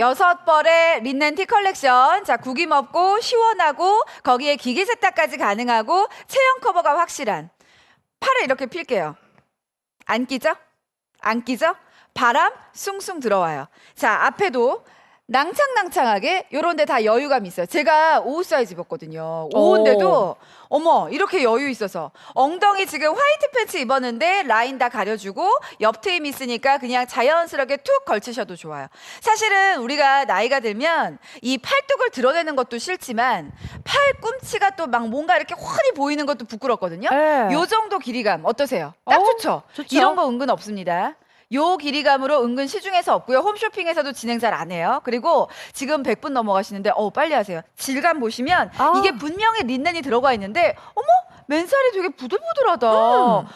여섯 벌의 린넨 티 컬렉션. 자, 구김 없고 시원하고 거기에 기계 세탁까지 가능하고 체형 커버가 확실한. 팔을 이렇게 필게요. 안 끼죠? 안 끼죠? 바람 숭숭 들어와요. 자, 앞에도 낭창낭창하게 요런 데 다 여유감 있어요. 제가 5 사이즈 입었거든요. 5인데도 어머, 이렇게 여유 있어서 엉덩이 지금 화이트 팬츠 입었는데 라인 다 가려주고 옆 트임 있으니까 그냥 자연스럽게 툭 걸치셔도 좋아요. 사실은 우리가 나이가 들면 이 팔뚝을 드러내는 것도 싫지만 팔꿈치가 또 막 뭔가 이렇게 훤히 보이는 것도 부끄럽거든요. 네. 요 정도 길이감 어떠세요? 딱 어, 좋죠? 좋죠. 이런 거 은근 없습니다. 요 길이감으로 은근 시중에서 없고요. 홈쇼핑에서도 진행 잘 안 해요. 그리고 지금 100분 넘어가시는데 어 빨리 하세요. 질감 보시면 아. 이게 분명히 린넨이 들어가 있는데 어머 맨살이 되게 부들부들하다. 음.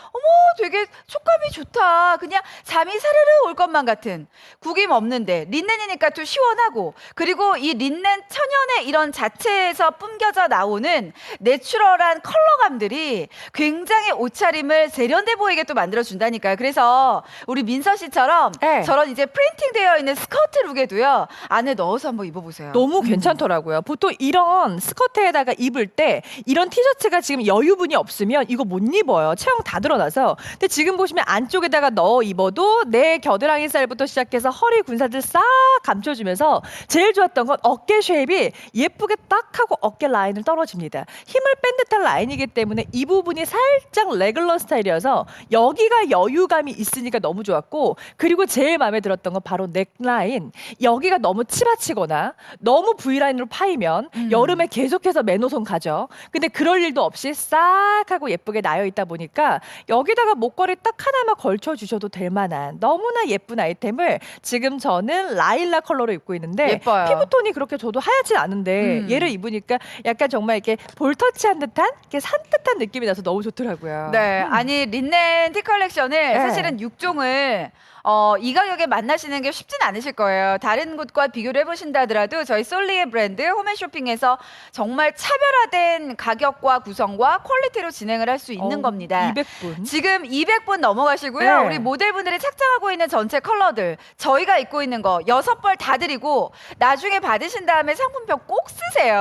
되게 촉감이 좋다. 그냥 잠이 사르르 올 것만 같은 구김 없는데 린넨이니까 또 시원하고 그리고 이 린넨 천연의 이런 자체에서 뿜겨져 나오는 내추럴한 컬러감들이 굉장히 옷차림을 세련돼 보이게 또 만들어 준다니까요. 그래서 우리 민서 씨처럼 네. 저런 이제 프린팅 되어 있는 스커트 룩에도요 안에 넣어서 한번 입어보세요. 너무 괜찮더라고요. 보통 이런 스커트에다가 입을 때 이런 티셔츠가 지금 여유분이 없으면 이거 못 입어요. 체형 다 드러나서. 근데 지금 보시면 안쪽에다가 넣어 입어도 내 겨드랑이 살부터 시작해서 허리 군살들 싹 감춰주면서 제일 좋았던 건 어깨 쉐입이 예쁘게 딱 하고 어깨 라인을 떨어집니다. 힘을 뺀 듯한 라인이기 때문에 이 부분이 살짝 레글러 스타일이어서 여기가 여유감이 있으니까 너무 좋았고 그리고 제일 마음에 들었던 건 바로 넥라인 여기가 너무 치받치거나 너무 V라인으로 파이면 음. 여름에 계속해서 매노선 가죠. 근데 그럴 일도 없이 싹 하고 예쁘게 나여 있다 보니까 여기다가 목걸이 딱 하나만 걸쳐 주셔도 될 만한 너무나 예쁜 아이템을 지금 저는 라일라 컬러로 입고 있는데 예뻐요. 피부톤이 그렇게 저도 하얗진 않은데 음. 얘를 입으니까 약간 정말 이렇게 볼터치한 듯한 이렇게 산뜻한 느낌이 나서 너무 좋더라고요. 네, 아니 린넨 티 컬렉션을 네. 사실은 6종을 어, 이 가격에 만나시는 게 쉽진 않으실 거예요. 다른 곳과 비교를 해보신다 하더라도 저희 솔리의 브랜드 홈앤쇼핑에서 정말 차별화된 가격과 구성과 퀄리티로 진행을 할 수 있는 어, 겁니다. 200분. 지금 200분 넘어가시고요. 네. 우리 모델분들이 착장하고 있는 전체 컬러들 저희가 입고 있는 거 여섯 벌 다 드리고 나중에 받으신 다음에 상품표 꼭 쓰세요.